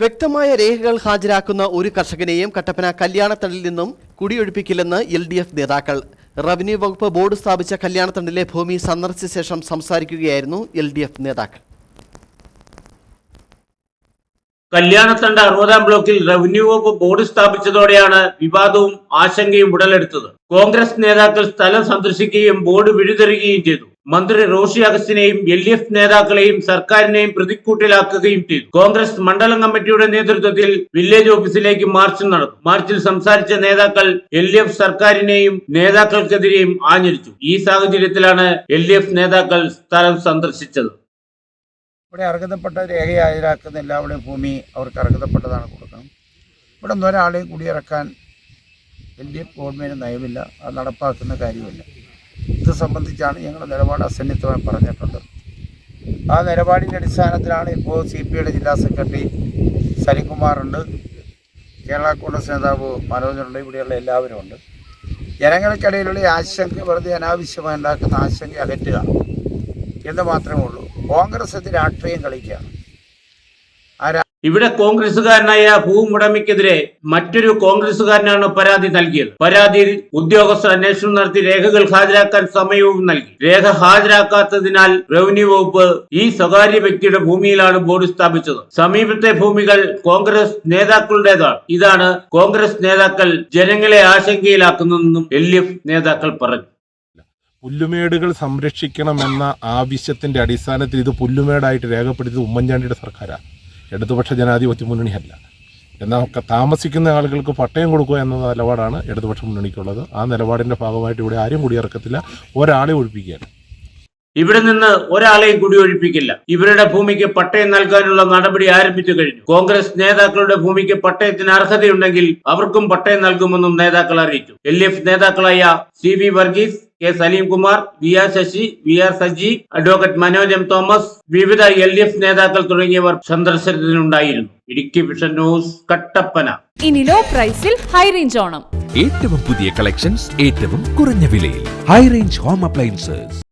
വ്യക്തമായ രേഖകൾ ഹാജരാക്കുന്ന ഒരു കർഷകനെയും കട്ടപ്പന കല്യാണത്തണ്ടിൽ നിന്നും കുടിയൊഴിപ്പിക്കില്ലെന്ന് എൽ ഡി എഫ് നേതാക്കൾ. റവന്യൂ വകുപ്പ് ബോർഡ് സ്ഥാപിച്ച കല്യാണത്തണ്ടിലെ ഭൂമി സന്ദർശിച്ച ശേഷം സംസാരിക്കുകയായിരുന്നു എൽ ഡി എഫ് നേതാക്കൾ. കല്യാണത്തണ്ട് അറുപതാം ബ്ലോക്കിൽ റവന്യൂ വകുപ്പ് ബോർഡ് സ്ഥാപിച്ചതോടെയാണ് വിവാദവും ആശങ്കയും ഉടലെടുത്തത്. കോൺഗ്രസ് നേതാക്കൾ സ്ഥലം സന്ദർശിക്കുകയും ബോർഡ് വിഴുതെറിയുകയും ചെയ്തു. മന്ത്രി റോഷി അഗസ്റ്റിനെയും എൽ ഡി എഫ് നേതാക്കളെയും സർക്കാരിനെയും പ്രതിക്കൂട്ടിലാക്കുകയും ചെയ്തു. കോൺഗ്രസ് മണ്ഡലം കമ്മിറ്റിയുടെ നേതൃത്വത്തിൽ വില്ലേജ് ഓഫീസിലേക്ക് മാർച്ച് നടന്നു. മാർച്ചിൽ സംസാരിച്ച നേതാക്കൾ എൽ ഡി എഫ് സർക്കാരിനെയും നേതാക്കൾക്കെതിരെയും ആഞ്ഞടിച്ചു. ഈ സാഹചര്യത്തിലാണ് എൽ ഡി എഫ് നേതാക്കൾ സ്ഥലം സന്ദർശിച്ചത്. ഇവിടെ അർഹതപ്പെട്ട രേഖ ഹാജരാക്കുന്ന എല്ലാവരുടെയും ഭൂമി അവർക്ക് അർഹതപ്പെട്ടതാണ് കൊടുക്കണം. ഇവിടെ നിന്ന് ഒരാളെയും കുടിയിറക്കാൻ എൽ ഡി എഫ് ഗവൺമെന്റ് നയമില്ല. അത് നടപ്പാക്കുന്ന കാര്യമില്ല. ഇത് സംബന്ധിച്ചാണ് ഞങ്ങളുടെ നിലപാട് അസന്നിഗ്ധമായി പറഞ്ഞിട്ടുണ്ട്. ആ നിലപാടിന്റെ അടിസ്ഥാനത്തിലാണ് ഇപ്പോൾ സി പി ഐയുടെ ജില്ലാ സെക്രട്ടറി സലികുമാറുണ്ട് കേരള കോൺഗ്രസ് നേതാവ് മനോജുണ്ട്. ഇവിടെയുള്ള എല്ലാവരും ഉണ്ട്. ജനങ്ങൾക്കിടയിലുള്ള ആശങ്ക വെറുതെ അനാവശ്യമായി ഉണ്ടാക്കുന്ന ആശങ്ക അകറ്റുക എന്ന് മാത്രമേ ഉള്ളൂ. കോൺഗ്രസ് രാഷ്ട്രീയം കളിക്കുകയാണ്. ആ ഇവിടെ കോൺഗ്രസുകാരനായ ഭൂമുടമയ്ക്കെതിരെ മറ്റൊരു കോൺഗ്രസുകാരനാണ് പരാതി നൽകിയത്. പരാതിയിൽ ഉദ്യോഗസ്ഥർ അന്വേഷണം നടത്തി രേഖകൾ ഹാജരാക്കാൻ സമയവും നൽകി. രേഖ ഹാജരാക്കാത്തതിനാൽ റവന്യൂ വകുപ്പ് ഈ സ്വകാര്യ വ്യക്തിയുടെ ഭൂമിയിലാണ് ബോർഡ് സ്ഥാപിച്ചത്. സമീപത്തെ ഭൂമികൾ കോൺഗ്രസ് നേതാക്കളുടേതാണ്. ഇതാണ് കോൺഗ്രസ് നേതാക്കൾ ജനങ്ങളെ ആശങ്കയിലാക്കുന്നതെന്നും എൽ നേതാക്കൾ പറഞ്ഞു. പുല്ലുമേടുകൾ സംരക്ഷിക്കണമെന്ന ആവശ്യത്തിന്റെ അടിസ്ഥാനത്തിൽ ഇത് പുല്ലുമേടായിട്ട് രേഖപ്പെടുത്തിയത് ഉമ്മൻചാണ്ടിയുടെ സർക്കാരാണ്. ഇടതുപക്ഷ ജനാധിപത്യ മുന്നണിയല്ല എന്നാൽ താമസിക്കുന്ന ആളുകൾക്ക് പട്ടയം കൊടുക്കുക എന്ന നിലപാടാണ് ഇടതുപക്ഷ മുന്നണിക്കുള്ളത്. ആ നിലപാടിന്റെ ഭാഗമായിട്ട് ഇവിടെ ആരും കൂടി കുടിയിറക്കത്തില്ല. ഒരാളെ ഒഴിപ്പിക്കുകയാണ് ഇവിടെ നിന്ന് ഒരാളെയും കൂടി ഒഴിപ്പിക്കില്ല ഇവരുടെ ഭൂമിക്ക് പട്ടയം നൽകാനുള്ള നടപടി ആരംഭിച്ചു കഴിഞ്ഞു. കോൺഗ്രസ് നേതാക്കളുടെ ഭൂമിക്ക് പട്ടയത്തിന് അർഹതയുണ്ടെങ്കിൽ അവർക്കും പട്ടയം നൽകുമെന്നും നേതാക്കൾ അറിയിച്ചു. എൽ എഫ് നേതാക്കളായ C V Varghese K Saleemkumar V R Sasi V R Saji advocate Manoj M Thomas വിവിധ എൽ ഡി എഫ് നേതാക്കൾ തുടങ്ങിയവർ സന്ദർശനത്തിനുണ്ടായിരുന്നു. Idukki vision news Kattappana. ഇനി ലോ പ്രൈസിൽ ഹൈ റേഞ്ച് ഓണം. ഏറ്റവും പുതിയ കളക്ഷൻസ് ഏറ്റവും കുറഞ്ഞ വിലയിൽ. High range home appliances